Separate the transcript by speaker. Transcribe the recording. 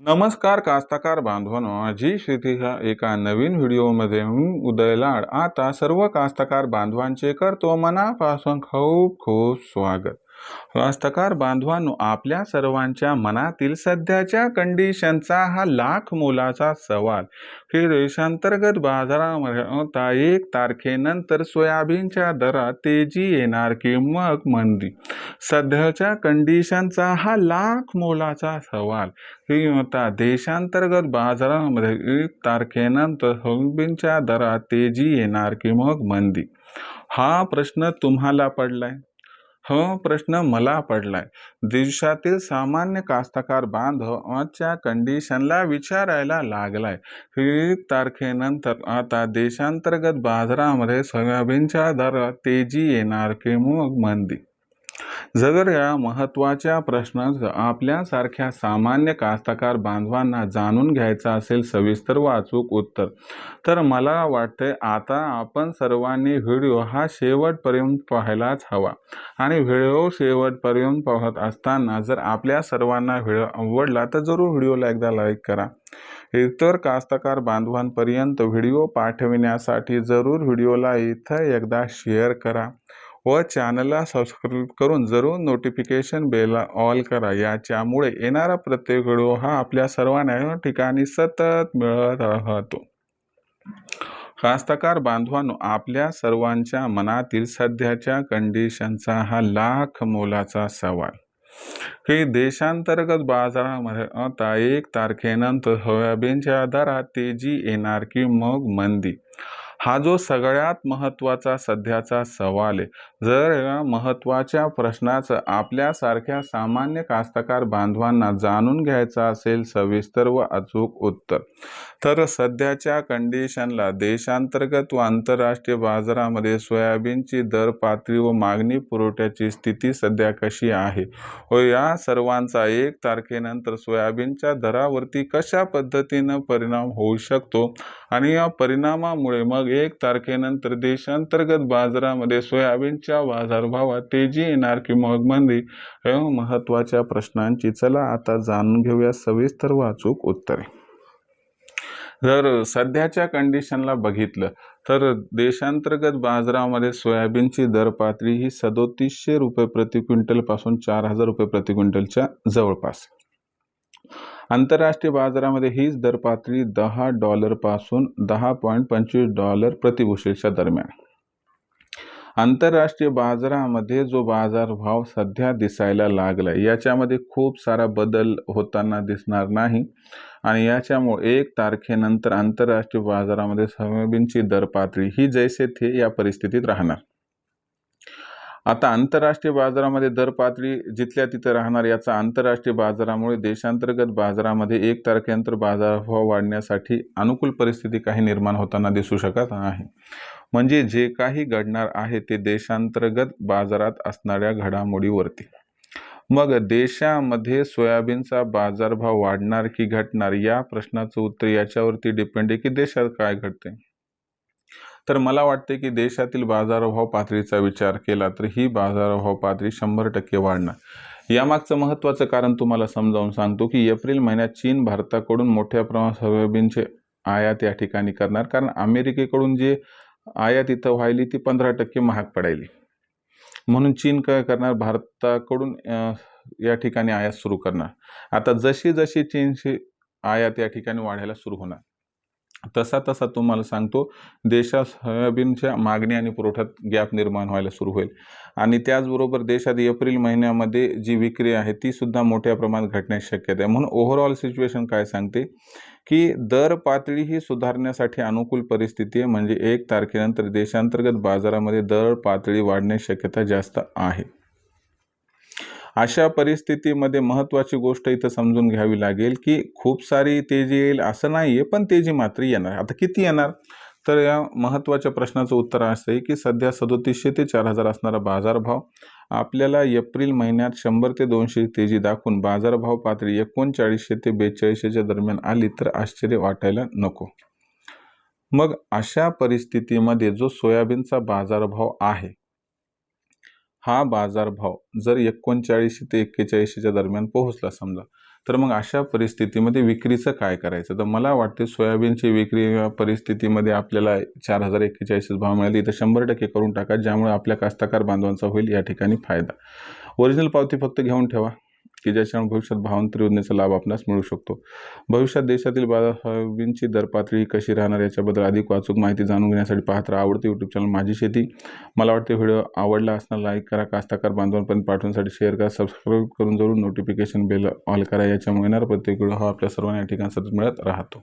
Speaker 1: नमस्कार कास्तकार बांधवांनो जी शेती ह्या एका नवीन व्हिडिओमध्ये मी उदय लाड. आता सर्व कास्तकार बांधवांचे करतो मनापासून खूप खूप स्वागत. कास्तकार बांधवांनो आपल्या सर्वांच्या मनातील सध्याच्या कंडिशनचा हा लाख मोलाचा सवाल. की देशांतर्गत बाजारामध्ये एक तारखेनंतर सोयाबीनच्या दरात तेजी येणार की मग मंदी? सध्याच्या कंडिशनचा हा लाख मोलाचा सवाल. की होता देशांतर्गत बाजारामध्ये एक तारखेनंतर सोयाबीनच्या दरात तेजी येणार की मग मंदी? हा प्रश्न तुम्हाला पडलाय. हा प्रश्न मला पडलाय. देशातील सामान्य कास्तकार बांधव आजच्या कंडिशनला विचारायला लागलाय. ही तारखेनंतर आता देशांतर्गत बाजारामध्ये सोयाबीनच्या दरात तेजी येणार की मग मंदी? जर या महत्त्वाच्या प्रश्नाचं आपल्यासारख्या सामान्य कास्तकार बांधवांना जाणून घ्यायचं असेल सविस्तर व अचूक उत्तर. तर मला वाटते आता आपण सर्वांनी व्हिडिओ हा शेवटपर्यंत पाहायलाच हवा. आणि व्हिडिओ शेवटपर्यंत पाहत असताना जर आपल्या सर्वांना व्हिडिओ आवडला तर जरूर व्हिडिओला एकदा लाईक करा. इतर कास्तकार बांधवांपर्यंत व्हिडिओ पाठविण्यासाठी जरूर व्हिडिओला इथं एकदा शेअर करा. व चॅनलला सबस्क्राईब करून जरूर नोटिफिकेशन बेला ऑल करा. याच्यामुळे येणारा प्रत्येक व्हिडिओ हा आपल्या सर्वांना ठिकाणी सतत मिळत राहतो. कास्तकार बांधवांनो आपल्या सर्वांच्या मनातील सध्याच्या कंडिशनचा हा लाख मोलाचा सवाल. की देशांतर्गत बाजारामध्ये आता एक तारखेनंतर सोयाबीनच्या दरात तेजी येणार की मग मंदी? हा जो सगळ्यात महत्त्वाचा सध्याचा सवाल आहे. जर या महत्त्वाच्या प्रश्नाचं आपल्यासारख्या सामान्य कास्तकार बांधवांना जाणून घ्यायचं असेल सविस्तर व अचूक उत्तर. तर सध्याच्या कंडिशनला देशांतर्गत व आंतरराष्ट्रीय बाजारामध्ये सोयाबीनची दर पातळी व मागणी पुरवठ्याची स्थिती सध्या कशी आहे? व या सर्वांचा एक तारखेनंतर सोयाबीनच्या दरावरती कशा पद्धतीनं परिणाम होऊ शकतो? आणि या परिणामामुळे मग एक तारखेनंतर देशांतर्गत बाजारामध्ये सोयाबीनच्या बाजारभावात तेजी येणार की मग मंदी महत्त्वाच्या प्रश्नांची चला आता जाणून घेऊया सविस्तर वाचूक उत्तरे. जर सध्याच्या कंडिशनला बघितलं तर देशांतर्गत बाजारामध्ये सोयाबीनची दर पातळी ही सदोतीसशे रुपये प्रति क्विंटलपासून चार हजार रुपये प्रति क्विंटलच्या जवळपास. आंतरराष्ट्रीय बाजारामध्ये हीच दर पातळी दहा डॉलरपासून दहा पॉईंट पंचवीस डॉलर प्रतिभूषेच्या दरम्यान. आंतरराष्ट्रीय बाजारामध्ये जो बाजारभाव सध्या दिसायला लागला आहे याच्यामध्ये खूप सारा बदल होताना दिसणार नाही आणि याच्यामुळे एक तारखेनंतर आंतरराष्ट्रीय बाजारामध्ये सोयाबीनची दर पातळी ही जैसे थे या परिस्थितीत राहणार. आता आंतरराष्ट्रीय बाजारामध्ये दर पातळी जिथल्या तिथं राहणार याचा आंतरराष्ट्रीय बाजारामुळे देशांतर्गत बाजारामध्ये एक तारखेनंतर बाजारभाव वाढण्यासाठी अनुकूल परिस्थिती काही निर्माण होताना दिसू शकत आहे. म्हणजे जे काही घडणार आहे ते देशांतर्गत बाजारात असणाऱ्या घडामोडीवरती. मग देशामध्ये सोयाबीनचा बाजारभाव वाढणार की घटणार या प्रश्नाचं उत्तर याच्यावरती डिपेंड आहे की देशात काय घडते तर मला वाटते की देशातील बाजारभाव पातळीचा विचार केला तर ही बाजारभाव पातळी शंभर टक्के वाढणार. यामागचं महत्त्वाचं कारण तुम्हाला समजावून सांगतो की एप्रिल महिन्यात चीन भारताकडून मोठ्या प्रमाणात सोयाबीनचे आयात या ठिकाणी करणार. कारण अमेरिकेकडून जे आयात इथं व्हायली ती पंधरा टक्के महाग पडायली. म्हणून चीन काय करणार? भारताकडून या ठिकाणी आयात सुरू करणार. आता जशी जशी चीनची आयात या ठिकाणी वाढायला सुरू होणार तसा तसा तुम्हाला सांगतो देशात सोयाबीनच्या मागणी आणि पुरवठ्यात गॅप निर्माण व्हायला सुरू होईल. आणि त्याचबरोबर देशात एप्रिल महिन्यामध्ये जी विक्री आहे ती सुद्धा मोठ्या प्रमाणात घटण्याची शक्यता आहे. म्हणून ओव्हरऑल सिच्युएशन काय सांगते की दर पातळी ही सुधारण्यासाठी अनुकूल परिस्थिती आहे. म्हणजे एक तारखेनंतर देशांतर्गत बाजारामध्ये दर पातळी वाढण्याची शक्यता जास्त आहे. अशा परिस्थितीमध्ये महत्त्वाची गोष्ट इथं समजून घ्यावी लागेल की खूप सारी तेजी येईल असं नाही आहे पण तेजी मात्र येणार. आता किती येणार? तर या महत्त्वाच्या प्रश्नाचं उत्तर असं आहे की सध्या सदोतीसशे ते चार हजार असणारा बाजारभाव आपल्याला एप्रिल महिन्यात शंभर ते दोनशे तेजी दाखवून बाजारभाव पातळी एकोणचाळीसशे ते बेचाळीसशेच्या दरम्यान आली तर आश्चर्य वाटायला नको. मग अशा परिस्थितीमध्ये जो सोयाबीनचा बाजारभाव आहे हा बाजारभाव जर एकोणचाळीसशे ते एक्केचाळीसशेच्या दरम्यान पोहोचला समजा तर मग अशा परिस्थितीमध्ये विक्रीचं काय करायचं? तर मला वाटते सोयाबीनची विक्री या परिस्थितीमध्ये आपल्याला चार हजार एक्केचाळीस भाव मिळाले इथं शंभर टक्के करून टाका ज्यामुळे आपल्या कास्तकार बांधवांचा होईल या ठिकाणी फायदा. ओरिजिनल पावती फक्त घेऊन ठेवा. की ज्याच्यामुळे भविष्यात भावांतर योजनेचा लाभ आपणास मिळू शकतो. भविष्यात देशातील बाजार दरपातळी दर पातळी कशी राहणार याच्याबद्दल अधिक वाचूक माहिती जाणून घेण्यासाठी पाहत राहा. आवडते यूट्यूब चॅनल माझी शेती. मला वाटते व्हिडिओ आवडला असणार लाईक करा कास्ताकार बांधवांपर्यंत पाठवण्यासाठी शेअर करा सबस्क्राईब करून जरूर नोटिफिकेशन बेल ऑल करा. याच्यामुळे येणार प्रत्येक व्हिडिओ हा आपल्या सर्वांना या ठिकाणी सतत मिळत राहतो.